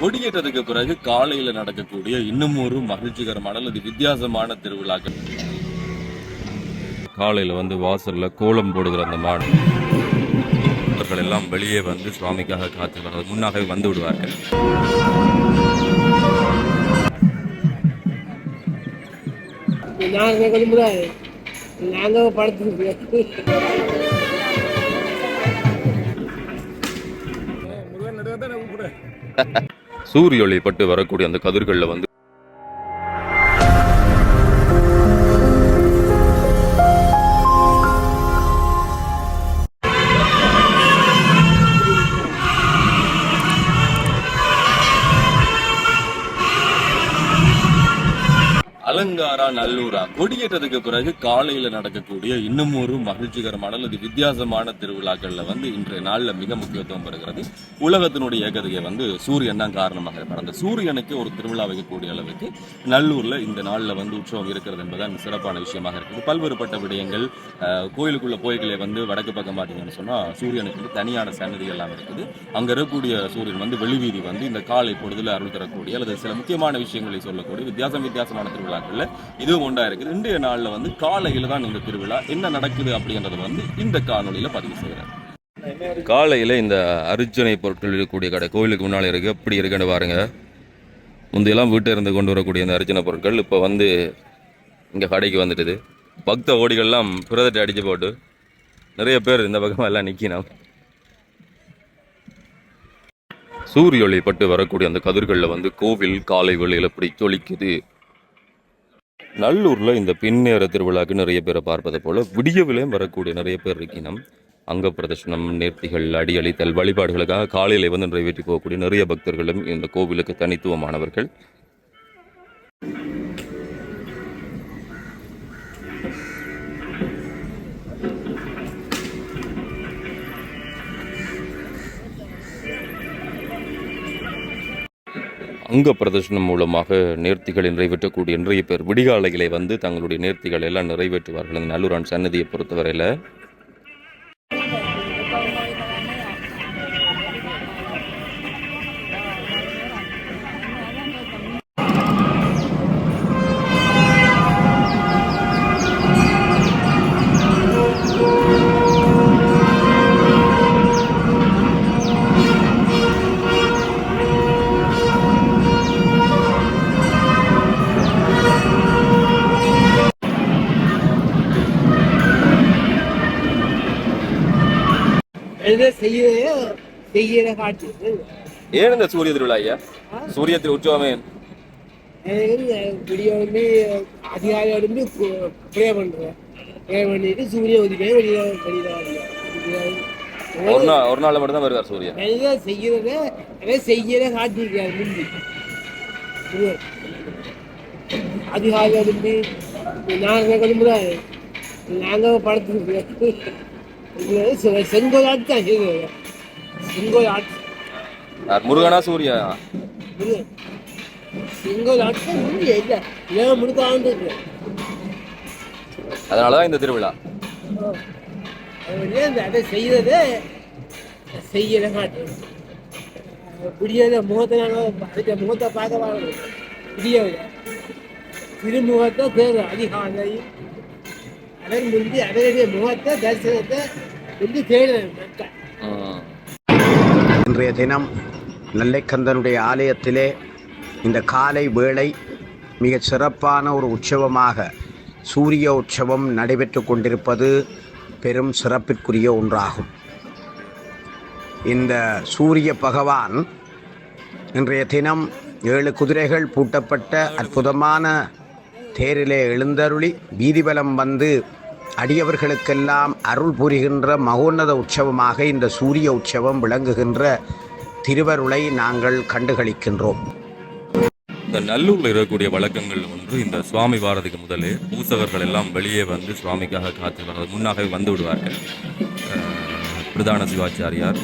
கொடியேற்றத்துக்கு பிறகு காலையில நடக்கக்கூடிய இன்னும் ஒரு மகிழ்ச்சிகரமான அல்லது வித்தியாசமான திருவிழாக்கள். காலையில வந்து வாசல்ல கோலம் போடுகிற அந்த மாடு. அவர்கள் எல்லாம் வெளியே வந்து சுவாமிக்காக காத்து முன்னாகவே வந்து விடுவார்கள். நாங்கள் படத்துக்கு சூரிய ஒளி பட்டு வரக்கூடிய அந்த கதிர்களில் வந்து நல்லூரா? கொடியேற்றத்துக்கு பிறகு காலையில நடக்கக்கூடிய இன்னும் ஒரு மகிழ்ச்சிகரமான அல்லது வித்தியாசமான திருவிழாக்கள்ல வந்து இன்றைய நாள்ல மிக முக்கியத்துவம் பெறுகிறது. உலகத்தினுடைய ஏகதையை வந்து சூரியன் தான் காரணமாக இருப்பார். அந்த சூரியனுக்கு ஒரு திருவிழா வைக்கக்கூடிய அளவுக்கு நல்லூர்ல இந்த நாள்ல வந்து உற்சவம் இருக்கிறது என்பதுதான் சிறப்பான விஷயமாக இருக்குது. பல்வேறுபட்ட விடயங்கள் கோயிலுக்குள்ள போய்களே வந்து வடக்கு பக்கம் பார்த்தீங்கன்னு சொன்னா சூரியனுக்கு வந்து தனியான சன்னதி எல்லாம் இருக்குது. அங்க இருக்கக்கூடிய சூரியன் வந்து வெளிவீதி வந்து இந்த காலை பொழுதுல அருள் தரக்கூடிய அல்லது சில முக்கியமான விஷயங்களை சொல்லக்கூடிய வித்தியாசம் வித்தியாசமான திருவிழாக்கள்ல இதுவும் ஒன்றா இருக்குது. இன்றைய நாளில் வந்து காலையில் தான் இந்த திருவிழா. என்ன நடக்குது அப்படின்றது வந்து இந்த காணொலியில் பதிவு செய்கிறேன் காலையில் இந்த அர்ச்சனை பொருட்கள் இருக்கக்கூடிய கடை கோயிலுக்கு முன்னால் இருக்குது எப்படி இருக்குன்னு பாருங்கள் முந்தையெல்லாம் வீட்டில் இருந்து கொண்டு வரக்கூடிய இந்த அர்ச்சனை பொருட்கள் இப்போ வந்து இங்கே கடைக்கு வந்துட்டுது. பக்த ஓடிகள்லாம் பிரதட்டை அடித்து போட்டு நிறைய பேர் இந்த பக்கமாக எல்லாம் நிற்கினோம் சூரிய ஒளி பட்டு வரக்கூடிய அந்த கதிர்களில் வந்து கோவில் காலை வேளையில் இப்படி ஜொலிக்குது. நல்லூர்ல இந்த பின்னேற திருவிழாக்கு நிறைய பேரை பார்ப்பதை போல விடியவிலையும் வரக்கூடிய நிறைய பேர் இருக்கினம். அங்க பிரதர்ஷனம் நேர்த்திகள் அடியளித்தல் வழிபாடுகளுக்காக காலையில் வந்து நிறைவேற்றி போகக்கூடிய நிறைய பக்தர்களும் இந்த கோவிலுக்கு தனித்துவமானவர்கள். அங்க பிரதர்ஷனம் மூலமாக நேர்த்திகளை நிறைவேற்றக்கூடிய நிறைய பேர் விடிகாலைகளை வந்து தங்களுடைய நேர்த்திகளை எல்லாம் நிறைவேற்றுவார்கள். அந்த நல்லூரான் சன்னதியை பொறுத்தவரையில் செய்யற காட்சி ஏன் இந்த சூரிய திருவிழா ஐயா? சூரிய உற்சவமே. விடிய வந்து அதிகாலை வந்து ப்ரே பண்ணுறேன் ப்ரே பண்ணிட்டு சூரிய உதிப்பே வெளியில வெளியில ஒரு நாள் ஒரு நாள் மட்டும் தான் வருவார் சூரியன் எதை செய்யறத எதை செய்யற காட்டிருக்காரு முந்தி. அதிகாலை வந்து நாங்கள் விரும்புகிறாரு நாங்கள் படத்துக்கு செங்கோல் ஆட்சி தான் ஆட்சி யார்? முருகனா சூர்யா? அதனாலதான் இந்த திருவிழா. அது செய்யறதே செய்யற காட்டு பிடியாத முகத்தை அதுக்கு முகத்தை பார்க்க வாங்கணும் பிடியாது திருமுகத்தை தேவை அதிகாலை. அதன் முந்தி அதனுடைய முகத்தை தரிசனத்தை வந்து தேடுறேன் மக்கள். இன்றைய தினம் நெல்லைக்கந்தனுடைய ஆலயத்திலே இந்த காலை வேளை மிகச் சிறப்பான ஒரு உற்சவமாக சூரிய உற்சவம் நடைபெற்று கொண்டிருப்பது பெரும் சிறப்பிற்குரிய ஒன்றாகும். இந்த சூரிய பகவான் இன்றைய தினம் ஏழு குதிரைகள் பூட்டப்பட்ட அற்புதமான தேரிலே எழுந்தருளி வீதிபலம் வந்து அடியவர்களுக்கெல்லாம் அருள் புரிகின்ற மகோன்னத உற்சவமாக இந்த சூரிய உற்சவம் விளங்குகின்ற திருவருளை நாங்கள் கண்டுகளிக்கின்றோம். இந்த நல்லூரில் இருக்கக்கூடிய வழக்கங்கள் ஒன்று இந்த சுவாமி வாரதுக்கு முதலே பூசகர்கள் எல்லாம் வெளியே வந்து சுவாமிக்காக காத்து முன்னாகவே வந்து விடுவார்கள். பிரதான சிவாச்சாரியார்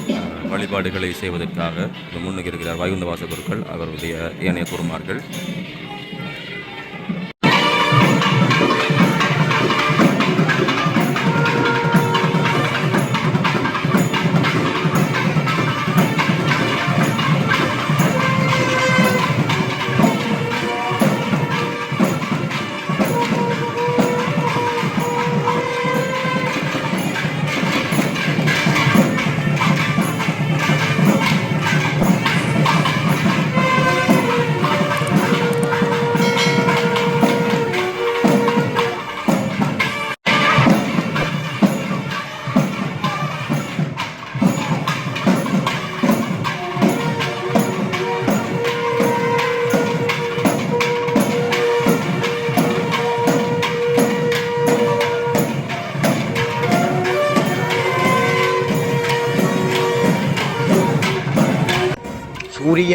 வழிபாடுகளை செய்வதற்காக முன்னுக்கு இருக்கிறார். வைகுந்த வாசகர்கள் அவருடைய ஏனைய குருமார்கள்.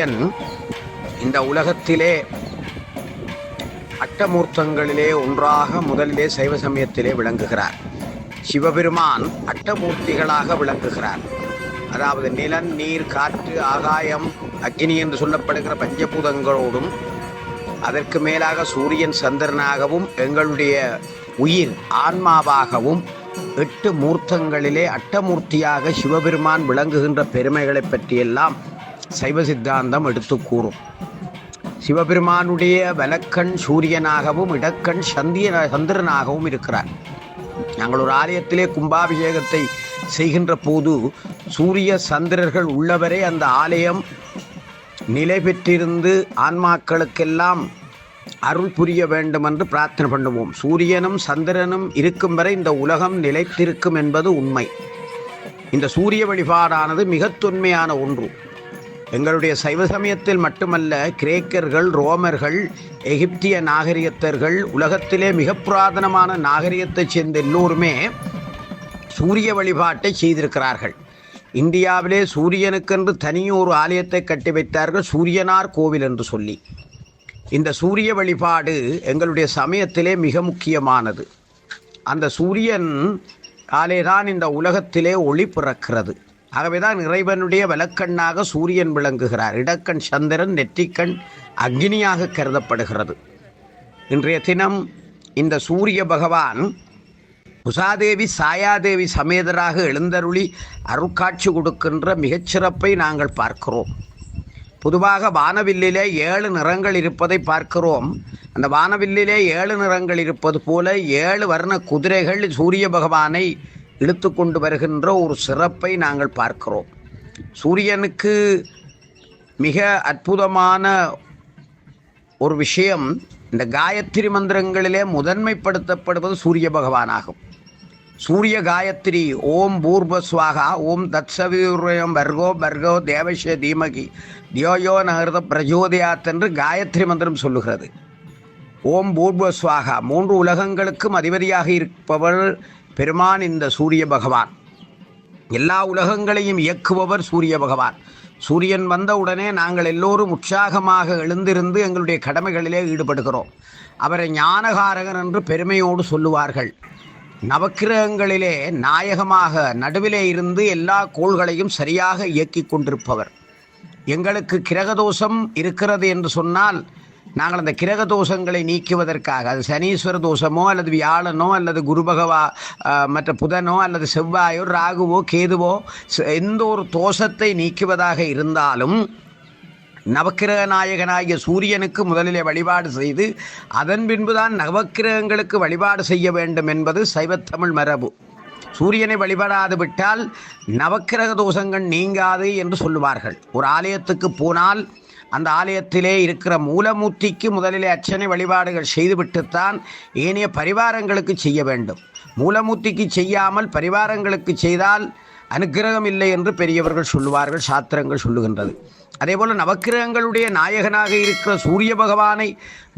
மனிதன் இந்த உலகத்திலே அட்டமூர்த்தங்களிலே ஒன்றாக முதலிலே சைவ சமயத்திலே விளங்குகிறார். சிவபெருமான் அட்டமூர்த்திகளாக விளங்குகிறார். அதாவது நிலன் நீர் காற்று ஆகாயம் அக்னி என்று சொல்லப்படுகிற பஞ்சபூதங்களோடும் அதற்கு மேலாக சூரியன் சந்திரனாகவும் எங்களுடைய உயிர் ஆன்மாவாகவும் எட்டு மூர்த்தங்களிலே அட்டமூர்த்தியாக சிவபெருமான் விளங்குகின்ற பெருமைகளை பற்றியெல்லாம் சைவ சித்தாந்தம் எடுத்து கூறும். சிவபெருமானுடைய வலக்கண் சூரியனாகவும் இடக்கண் சந்திய சந்திரனாகவும் இருக்கிறார். நாங்கள் ஒரு ஆலயத்திலே கும்பாபிஷேகத்தை செய்கின்ற போது சூரிய சந்திரர்கள் உள்ளவரை அந்த ஆலயம் நிலை பெற்றிருந்து ஆன்மாக்களுக்கெல்லாம் அருள் புரிய வேண்டும் என்று பிரார்த்தனை பண்ணுவோம். சூரியனும் சந்திரனும் இருக்கும் வரை இந்த உலகம் நிலைத்திருக்கும் என்பது உண்மை. இந்த சூரிய வழிபாடானது மிக தொன்மையான ஒன்று. எங்களுடைய சைவ சமயத்தில் மட்டுமல்ல கிரேக்கர்கள் ரோமர்கள் எகிப்திய நாகரிகத்தர்கள் உலகத்திலே மிக புராதனமான நாகரிகத்தைச் சேர்ந்த எல்லோருமே சூரிய வழிபாட்டை செய்திருக்கிறார்கள். இந்தியாவிலே சூரியனுக்கென்று தனியொரு ஆலயத்தை கட்டி வைத்தார்கள் சூரியனார் கோவில் என்று சொல்லி. இந்த சூரிய வழிபாடு எங்களுடைய சமயத்திலே மிக முக்கியமானது. அந்த சூரியன் ஆலே தான் இந்த உலகத்திலே ஒளி பிறக்கிறது. ஆகவேதான் இறைவனுடைய வலக்கண்ணாக சூரியன் விளங்குகிறார். இடக்கண் சந்திரன் நெற்றிக்கண் அக்னியாக கருதப்படுகிறது. இன்றைய தினம் இந்த சூரிய பகவான் உஷாதேவி சாயாதேவி சமேதராக எழுந்தருளி அருட்காட்சி கொடுக்கின்ற மிகச்சிறப்பை நாங்கள் பார்க்கிறோம். பொதுவாக வானவில்லிலே ஏழு நிறங்கள் இருப்பதை பார்க்கிறோம். அந்த வானவில்லிலே ஏழு நிறங்கள் இருப்பது போல ஏழு வர்ண குதிரைகள் சூரிய பகவானை இழுத்து கொண்டு வருகின்ற ஒரு சிறப்பை நாங்கள் பார்க்கிறோம். சூரியனுக்கு மிக அற்புதமான ஒரு விஷயம் இந்த காயத்ரி மந்திரங்களிலே முதன்மைப்படுத்தப்படுவது சூரிய பகவானாகும். சூரிய காயத்ரி ஓம் பூர்வஸ்வாகா ஓம் தத்சவியம் வர்கோ வர்கோ தேவஷ தீமகி தியோயோ நகர்த பிரஜோதயாத் என்று காயத்ரி மந்திரம் சொல்லுகிறது. ஓம் பூர்வஸ்வாகா மூன்று உலகங்களுக்கும் அதிபதியாக இருப்பவர் பெருமான் இந்த சூரிய பகவான். எல்லா உலகங்களையும் இயக்குபவர் சூரிய பகவான். சூரியன் வந்த உடனே நாங்கள் எல்லோரும் உற்சாகமாக எழுந்திருந்து எங்களுடைய கடமைகளிலே ஈடுபடுகிறோம். அவரை ஞானகாரகன் என்று பெருமையோடு சொல்லுவார்கள். நவக்கிரகங்களிலே நாயகமாக நடுவிலே இருந்து எல்லா கோள்களையும் சரியாக இயக்கி கொண்டிருப்பவர். எங்களுக்கு கிரகதோஷம் இருக்கிறது என்று சொன்னால் நாங்கள் அந்த கிரக தோஷங்களை நீக்குவதற்காக அது சனீஸ்வர தோஷமோ அல்லது வியாழனோ அல்லது குரு பகவா மற்ற புதனோ அல்லது செவ்வாயோ ராகுவோ கேதுவோ எந்த ஒரு தோஷத்தை நீக்குவதாக இருந்தாலும் நவக்கிரக நாயகனாகிய சூரியனுக்கு முதலிலே வழிபாடு செய்து அதன் பின்புதான் நவக்கிரகங்களுக்கு வழிபாடு செய்ய வேண்டும் என்பது சைவத்தமிழ் மரபு. சூரியனை வழிபடாது விட்டால் நவக்கிரக தோஷங்கள் நீங்காது என்று சொல்லுவார்கள். ஒரு ஆலயத்துக்கு போனால் அந்த ஆலயத்திலே இருக்கிற மூலமூர்த்திக்கு முதலிலே அர்ச்சனை வழிபாடுகள் செய்துவிட்டுத்தான் ஏனைய பரிவாரங்களுக்கு செய்ய வேண்டும். மூலமூர்த்திக்கு செய்யாமல் பரிவாரங்களுக்கு செய்தால் அனுக்கிரகம் இல்லை என்று பெரியவர்கள் சொல்லுவார்கள் சாத்திரங்கள் சொல்லுகின்றது. அதேபோல் நவக்கிரகங்களுடைய நாயகனாக இருக்கிற சூரிய பகவானை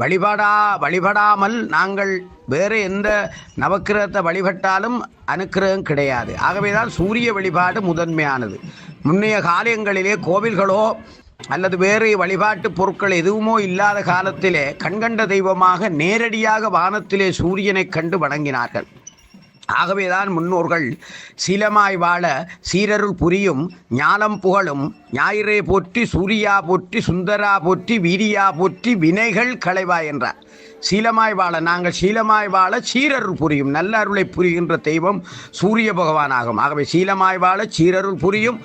வழிபடா வழிபடாமல் நாங்கள் வேறு எந்த நவக்கிரகத்தை வழிபட்டாலும் அனுக்கிரகம் கிடையாது. ஆகவேதான் சூரிய வழிபாடு முதன்மையானது. முன்னைய காலங்களிலே கோவில்களோ அல்லது வேறு வழிபாட்டு பொருட்கள் எதுவுமோ இல்லாத காலத்திலே கண்கண்ட தெய்வமாக நேரடியாக வானத்திலே சூரியனை கண்டு வணங்கினார்கள். ஆகவேதான் முன்னோர்கள் சீலமாய் வாழ சீரருள் புரியும் ஞானம் புகழும் ஞாயிறே போற்றி சூரியா போற்றி சுந்தரா போற்றி வீரியா போற்றி வினைகள் களைவாய் என்றார். சீலமாய் வாழ நாங்கள் சீலமாய் வாழ சீரருள் புரியும் நல்ல அருளை புரிகின்ற தெய்வம் சூரிய பகவானாகும். ஆகவே சீலமாய் வாழ சீரருள் புரியும்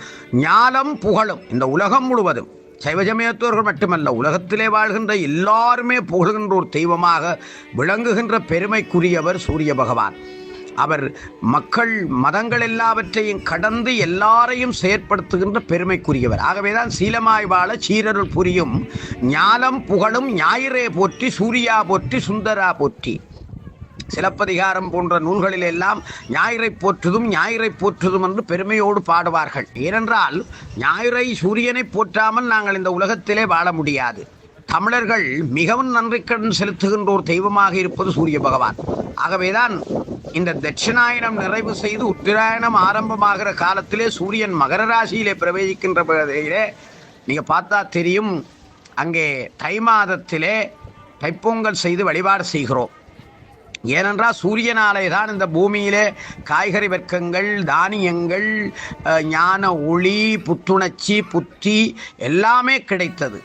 ஞானம் புகழும். இந்த உலகம் முழுவதும் சைவஜமயத்தோர்கள் மட்டுமல்ல உலகத்திலே வாழ்கின்ற எல்லாருமே புகழ்கின்ற ஒரு தெய்வமாக விளங்குகின்ற பெருமைக்குரியவர் சூரிய பகவான். அவர் மக்கள் மதங்கள் எல்லாவற்றையும் கடந்து எல்லாரையும் செயற்படுத்துகின்ற பெருமைக்குரியவர். ஆகவேதான் சீலமாய் வாழ சீரருள் புரியும். ஞானம் புகழும் ஞாயிறே போற்றி சூர்யா போற்றி சுந்தரா போற்றி. சிலப்பதிகாரம் போன்ற நூல்களில் எல்லாம் ஞாயிறை போற்றுதும் ஞாயிறை போற்றுதும் என்று பெருமையோடு பாடுவார்கள். ஏனென்றால் ஞாயிறை சூரியனை போற்றாமல் நாங்கள் இந்த உலகத்திலே வாழ முடியாது. தமிழர்கள் மிகவும் நன்றிக்கடன் செலுத்துகின்ற ஒரு தெய்வமாக இருப்பது சூரிய பகவான். ஆகவேதான் இந்த தட்சிணாயனம் நிறைவு செய்து உத்தராயணம் ஆரம்பமாகிற காலத்திலே சூரியன் மகர ராசியிலே பிரவேசிக்கின்ற வேளையிலே நீங்கள் பார்த்தா தெரியும் அங்கே தை மாதத்திலே தைப்பொங்கல் செய்து வழிபாடு செய்கிறோம். ஏனென்றால் சூரியனாலே தான் இந்த பூமியிலே காய்கறி வர்க்கங்கள் தானியங்கள் ஞான ஒளி புத்துணர்ச்சி புத்தி எல்லாமே கிடைத்தது.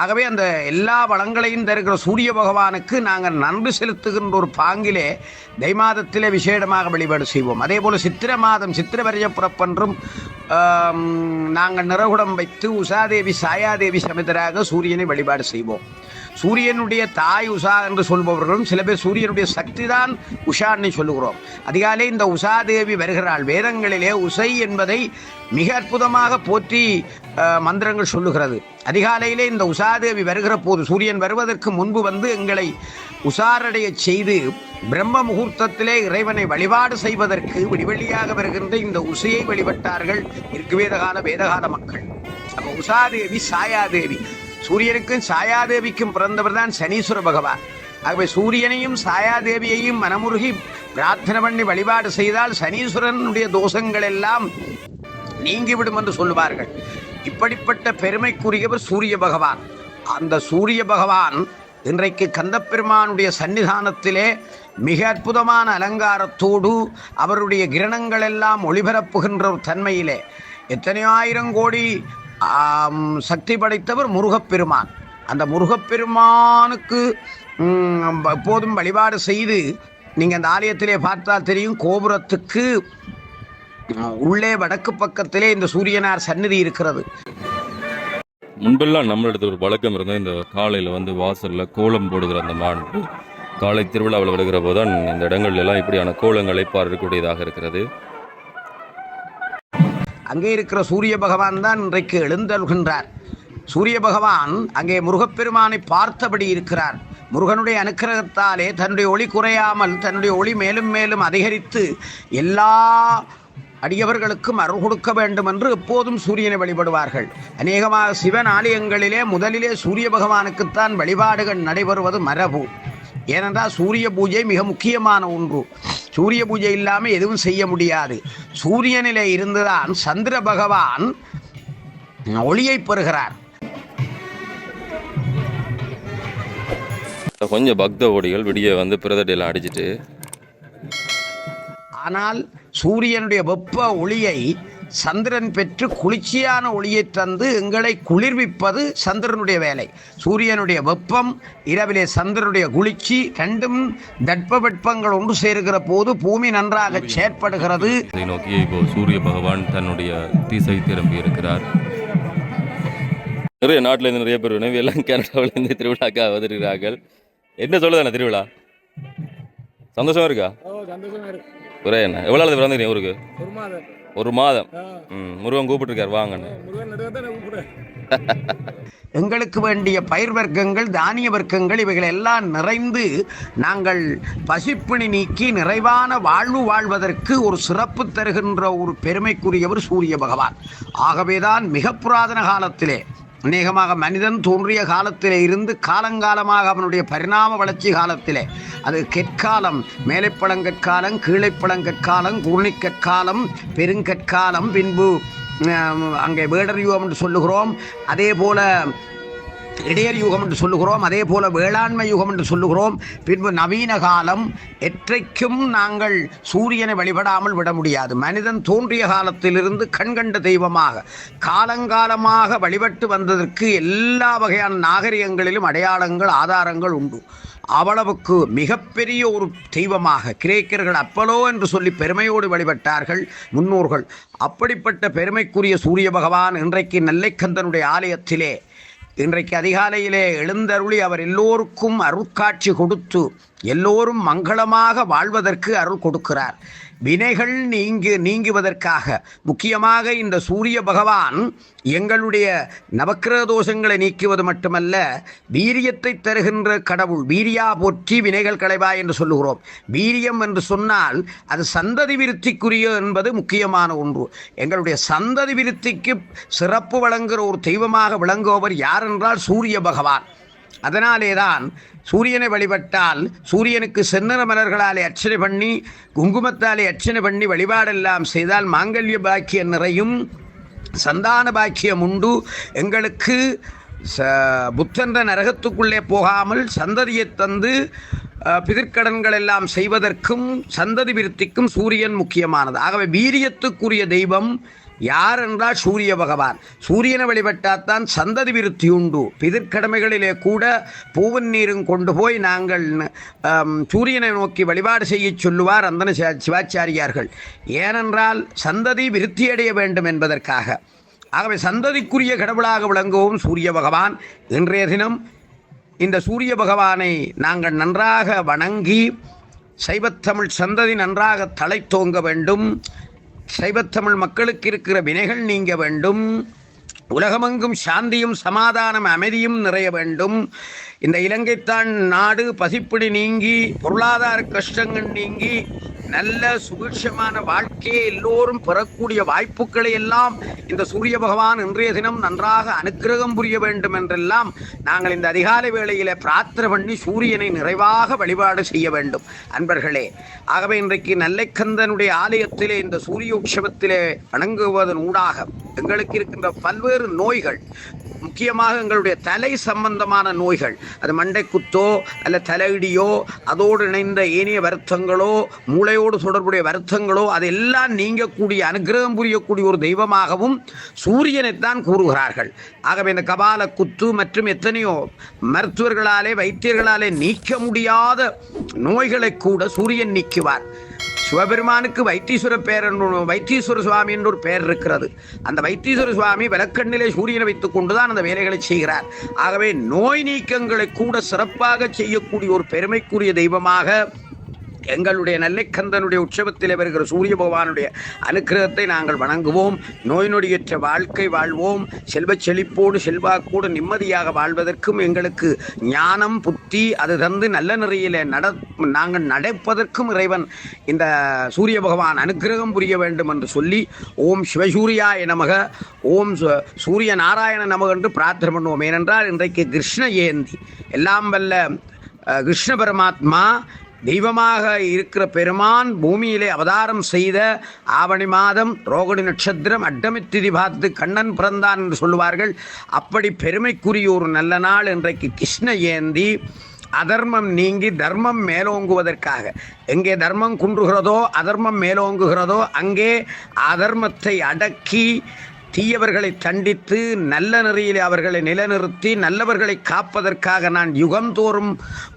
ஆகவே அந்த எல்லா வளங்களையும் தருகிற சூரிய பகவானுக்கு நாங்கள் நன்றி செலுத்துகின்ற ஒரு பாங்கிலே தை மாதத்திலே விசேடமாக வழிபாடு செய்வோம். அதே போல் சித்திர மாதம் சித்திரவரைய புறப்பன்றும் நாங்கள் நிறகுடம் வைத்து உஷாதேவி சாயாதேவி சமிதராக சூரியனை வழிபாடு செய்வோம். சூரியனுடைய தாய் உஷா என்று சொல்பவர்களும் சில பேர் சூரியனுடைய சக்தி தான் உஷான்னு சொல்லுகிறோம். அதிகாலை இந்த உஷாதேவி வருகிறாள். வேதங்களிலே உசை என்பதை மிக அற்புதமாக போற்றி மந்திரங்கள் சொல்லுகிறது. அதிகாலையிலே இந்த உஷாதேவி வருகிற போது சூரியன் வருவதற்கு முன்பு வந்து எங்களை உஷாரடைய செய்து பிரம்ம முகூர்த்தத்திலே இறைவனை வழிபாடு செய்வதற்கு விடிவெள்ளியாக வருகின்ற இந்த உசையை வழிபட்டார்கள். இருக்குவேதகால வேதகால மக்கள். அப்போ உஷாதேவி சாயாதேவி சூரியனுக்கும் சாயாதேவிக்கும் பிறந்தவர் தான் சனீஸ்வர பகவான். ஆகவே சூரியனையும் சாயாதேவியையும் மனமுருகி பிரார்த்தனை பண்ணி வழிபாடு செய்தால் சனீஸ்வரனுடைய தோஷங்கள் எல்லாம் நீங்கிவிடும் என்று சொல்லுவார்கள். இப்படிப்பட்ட பெருமைக்குரியவர் சூரிய பகவான். அந்த சூரிய பகவான் இன்றைக்கு கந்தப்பெருமானுடைய சன்னிதானத்திலே மிக அற்புதமான அலங்காரத்தோடு அவருடைய கிரணங்கள் எல்லாம் ஒளிபரப்புகின்ற ஒரு தன்மையிலே. எத்தனையோ ஆயிரம் கோடி சக்தி படைத்தவர் முருகப்பெருமான். அந்த முருகப்பெருமானுக்கு எப்போதும் வழிபாடு செய்து நீங்கள் அந்த ஆலயத்திலே பார்த்தால் தெரியும் கோபுரத்துக்கு உள்ளே வடக்கு பக்கத்திலே இந்த சூரியனார் சந்நிதி இருக்கிறது. முன்பெல்லாம் நம்மளிடத்து ஒரு வழக்கம் இருந்தது. இந்த காலையில் வந்து வாசலில் கோலம் போடுகிற அந்த மாண்பு காலை திருவிழாவில் வருகிற போதுதான் இந்த இடங்கள்ல எல்லாம் இப்படியான கோலங்களை பார்க்கக்கூடியதாக இருக்கிறது. அங்கே இருக்கிற சூரிய பகவான் தான் இன்றைக்கு எழுந்தல்கின்றார் சூரிய பகவான் அங்கே முருகப்பெருமானை பார்த்தபடி இருக்கிறார். முருகனுடைய அனுக்கிரகத்தாலே தன்னுடைய ஒளி குறையாமல் தன்னுடைய ஒளி மேலும் மேலும் அதிகரித்து எல்லா அடியவர்களுக்கும் அருள் கொடுக்க வேண்டும் என்று எப்போதும் சூரியனை வழிபடுவார்கள். அநேகமாக சிவன் ஆலயங்களிலே முதலிலே சூரிய பகவானுக்குத்தான் வழிபாடுகள் நடைபெறுவது மரபு. ஏனென்றால் சூரிய பூஜை மிக முக்கியமான ஒன்று. சூரிய பூஜை இல்லாமல் எதுவும் செய்ய முடியாது. சூரியனிலே இருந்துதான் சந்திர பகவான் ஒளியை பெறுகிறார். கொஞ்சம் பக்த ஓடிகள் விடிய வந்து பிரதட்டையெல்லாம் அடிச்சிட்டு. ஆனால் சூரியனுடைய வெப்ப ஒளியை சந்திரன் பெற்று குளிர்ச்சியான ஒளியை தந்து எங்களை குளிர்விப்பது சந்திரனுடைய வேலை. சூரியனுடைய வெப்பம் இரவிலே சந்திரனுடைய குளிர்ச்சி ரெண்டும் தட்பவெப்பங்கள் ஒன்று சேருகிற போது பூமி நன்றாக செயற்படுகிறது. இதை இப்போ சூரிய பகவான் தன்னுடைய திசை திரும்பி இருக்கிறார். நிறைய நாட்டில இருந்து நிறைய பேர் வினவி எல்லாம் கனடாவில் இருந்து திருவிழாக்காக வந்திருக்கிறார்கள். என்ன சொல்லுதானே திருவிழா? சந்தோஷமா இருக்கா? சந்தோஷமா இருக்கு. ஒரே என்ன? எவ்வளோ நாள் பிறந்தீங்க ஊருக்கு? ஒரு மாதம். ம் முருகன் கூப்பிட்டுருக்காரு வாங்கன்னு எங்களுக்கு வேண்டிய பயிர் வர்க்கங்கள் தானிய வர்க்கங்கள் இவைகள் எல்லாம் நிறைந்து நாங்கள் பசிப்பிணி நீக்கி நிறைவான வாழ்வு வாழ்வதற்கு ஒரு சிறப்பு தருகின்ற ஒரு பெருமைக்குரியவர் சூரிய பகவான். ஆகவேதான் மிக புராதன காலத்திலே அநேகமாக மனிதன் தோன்றிய காலத்திலே இருந்து காலங்காலமாக அவனுடைய பரிணாம வளர்ச்சி காலத்திலே. அது கெற்காலம் மேலைப்பழங்கற்காலம் கீழைப்பழங்கற்காலம் கூர்ணிக்கற்காலம் பெருங்கற்காலம் பின்பு அங்கே வேடர் யுகம் என்று சொல்லுகிறோம். அதே போல இடையர் யுகம் என்று சொல்லுகிறோம் அதே போல வேளாண்மை யுகம் என்று சொல்லுகிறோம். பின்பு நவீன காலம் எற்றைக்கும் நாங்கள் சூரியனை வழிபடாமல் விட முடியாது. மனிதன் தோன்றிய காலத்திலிருந்து கண்கண்ட தெய்வமாக காலங்காலமாக வழிபட்டு வந்ததற்கு எல்லா வகையான நாகரிகங்களிலும் அடையாளங்கள் ஆதாரங்கள் உண்டு. அவ்வளவுக்கு மிகப்பெரிய ஒரு தெய்வமாக கிரேக்கர்கள் அப்பலோ என்று சொல்லி பெருமையோடு வழிபட்டார்கள் முன்னோர்கள். அப்படிப்பட்ட பெருமைக்குரிய சூரிய பகவான் இன்றைக்கு நெல்லைக்கந்தனுடைய ஆலயத்திலே இன்றைக்கு அதிகாலையிலே எழுந்தருளி அவர் எல்லோருக்கும் அருட்காட்சி கொடுத்து எல்லோரும் மங்களமாக வாழ்வதற்கு அருள் கொடுக்கிறார். வினைகள் நீங்கி நீங்குவதற்காக. முக்கியமாக இந்த சூரிய பகவான் எங்களுடைய நவக்கிரக தோஷங்களை நீக்குவது மட்டுமல்ல வீரியத்தை தருகின்ற கடவுள் வீரியா போற்றி வினைகள் களைவா என்று சொல்லுகிறோம். வீரியம் என்று சொன்னால் அது சந்ததி விருத்திக்குரிய என்பது முக்கியமான ஒன்று. எங்களுடைய சந்ததி விருத்திக்கு சிறப்பு வழங்குகிற ஒரு தெய்வமாக விளங்குபவர் யார் என்றால் சூரிய பகவான். அதனாலே தான் சூரியனை வழிபட்டால் சூரியனுக்கு செந்நிற மலர்களாலே அர்ச்சனை பண்ணி குங்குமத்தாலே அர்ச்சனை பண்ணி வழிபாடெல்லாம் செய்தால் மாங்கல்ய பாக்கியம் நிறையும் சந்தான பாக்கியம் உண்டு. எங்களுக்கு ச புத்தன்ற நரகத்துக்குள்ளே போகாமல் சந்ததியை தந்து பிதிர்க்கடன்கள் எல்லாம் செய்வதற்கும் சந்ததி விருத்திக்கும் சூரியன் முக்கியமானது. ஆகவே வீரியத்துக்குரிய தெய்வம் யார் என்றால் சூரிய பகவான். சூரியனை வழிபட்டால்தான் சந்ததி விருத்தி உண்டு. பிதிர்க்கடமைகளிலே கூட பூவன் நீரும் கொண்டு போய் நாங்கள் சூரியனை நோக்கி வழிபாடு செய்ய சொல்லுவார் அந்தன சிவாச்சாரியார்கள். ஏனென்றால் சந்ததி விருத்தியடைய வேண்டும் என்பதற்காக. ஆகவே சந்ததிக்குரிய கடவுளாக விளங்குவோம் சூரிய பகவான். இன்றைய தினம் இந்த சூரிய பகவானை நாங்கள் நன்றாக வணங்கி சைவத்தமிழ் சந்ததி நன்றாக தழைத்தோங்க வேண்டும். சைவத்தமிழ் மக்களுக்கு இருக்கிற வினைகள் நீங்க வேண்டும். உலகமெங்கும் சாந்தியும் சமாதானம் அமைதியும் நிறைய வேண்டும். இந்த இலங்கைத்தான் நாடு பசிப்பிடி நீங்கி பொருளாதார கஷ்டங்கள் நீங்கி நல்ல சுபிட்சமான வாழ்க்கையை எல்லோரும் பெறக்கூடிய வாய்ப்புகளை எல்லாம் இந்த சூரிய பகவான் இன்றைய தினம் நன்றாக அனுக்கிரகம் புரிய வேண்டும் என்றெல்லாம் நாங்கள் இந்த அதிகாலை வேளையில பிரார்த்தனை பண்ணி சூரியனை நிறைவாக வழிபாடு செய்ய வேண்டும். அன்பர்களே ஆகவே இன்றைக்கு நல்லைக்கந்தனுடைய ஆலயத்திலே இந்த சூரிய உற்சவத்திலே வணங்குவதன் ஊடாக எங்களுக்கு இருக்கின்ற பல்வேறு நோய்கள் முக்கியமாக எங்களுடைய தலை சம்பந்தமான நோய்கள் அது மண்டை குத்தோ அல்ல தலையிடியோ அதோடு இணைந்த ஏனைய வருத்தங்களோ மூளை மூளையோடு தொடர்புடைய வருத்தங்களோ அதெல்லாம் நீங்கக்கூடிய அனுகிரகம் புரியக்கூடிய ஒரு தெய்வமாகவும் சூரியனைத்தான் கூறுகிறார்கள். ஆகவே இந்த கபால குத்து மற்றும் எத்தனையோ மருத்துவர்களாலே வைத்தியர்களாலே நீக்க முடியாத நோய்களை கூட சூரியன் நீக்குவார். சிவபெருமானுக்கு வைத்தீஸ்வர பேர் என்று- வைத்தீஸ்வர சுவாமி என்று ஒரு பெயர் இருக்கிறது. அந்த வைத்தீஸ்வர சுவாமி விளக்கண்ணிலே சூரியனை வைத்துக் கொண்டுதான் அந்த வேலைகளை செய்கிறார். ஆகவே நோய் நீக்கங்களை கூட சிறப்பாக செய்யக்கூடிய ஒரு பெருமைக்குரிய தெய்வமாக எங்களுடைய நல்லைக்கந்தனுடைய உற்சவத்திலே வருகிற சூரிய பகவானுடைய அனுக்கிரகத்தை நாங்கள் வணங்குவோம். நோய் நொடியற்ற வாழ்க்கை வாழ்வோம். செல்வ செழிப்போடு செல்வாக்கோடு நிம்மதியாக வாழ்வதற்கும் எங்களுக்கு ஞானம் புத்தி அது தந்து நல்ல நிறையிலே நட நாங்கள் நடப்பதற்கும் இறைவன் இந்த சூரிய பகவான் அனுக்கிரகம் புரிய வேண்டும் என்று சொல்லி ஓம் சிவசூரியாய நமக ஓம் சு- சூரிய நாராயண நமக என்று பிரார்த்தனை பண்ணுவோம். ஏனென்றால் இன்றைக்கு கிருஷ்ண ஜெயந்தி. எல்லாம் வல்ல கிருஷ்ண பரமாத்மா தெய்வமாக இருக்கிற பெருமான் பூமியிலே அவதாரம் செய்த ஆவணி மாதம் ரோகிணி நட்சத்திரம் அட்டமி திதி பார்த்து கண்ணன் பிறந்தான் என்று சொல்லுவார்கள். அப்படி பெருமைக்குரிய ஒரு நல்ல நாள் இன்றைக்கு கிருஷ்ண ஏந்தி அதர்மம் நீங்கி தர்மம் மேலோங்குவதற்காக. எங்கே தர்மம் குன்றுகிறதோ அதர்மம் மேலோங்குகிறதோ அங்கே அதர்மத்தை அடக்கி தீயவர்களை தண்டித்து நல்ல நெறியிலே அவர்களை நிலைநிறுத்தி நல்லவர்களை காப்பதற்காக நான் யுகந்தோறும்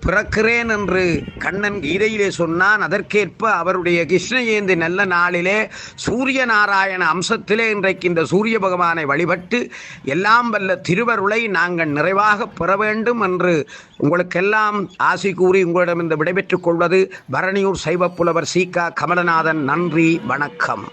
பிறக்கிறேன் என்று கண்ணன் கீதையிலே சொன்னான். அதற்கேற்ப அவருடைய கிருஷ்ண ஜெயந்தி நல்ல நாளிலே சூரிய நாராயண அம்சத்திலே இன்றைக்கு இந்த சூரிய பகவானை வழிபட்டு எல்லாம் வல்ல திருவருளை நாங்கள் நிறைவாக பெற வேண்டும் என்று உங்களுக்கெல்லாம் ஆசி கூறி உங்களிடம் இந்த விடைபெற்றுக் கொள்வது. பரணியூர் சைவப்புலவர் சீகா கமலநாதன் நன்றி வணக்கம்.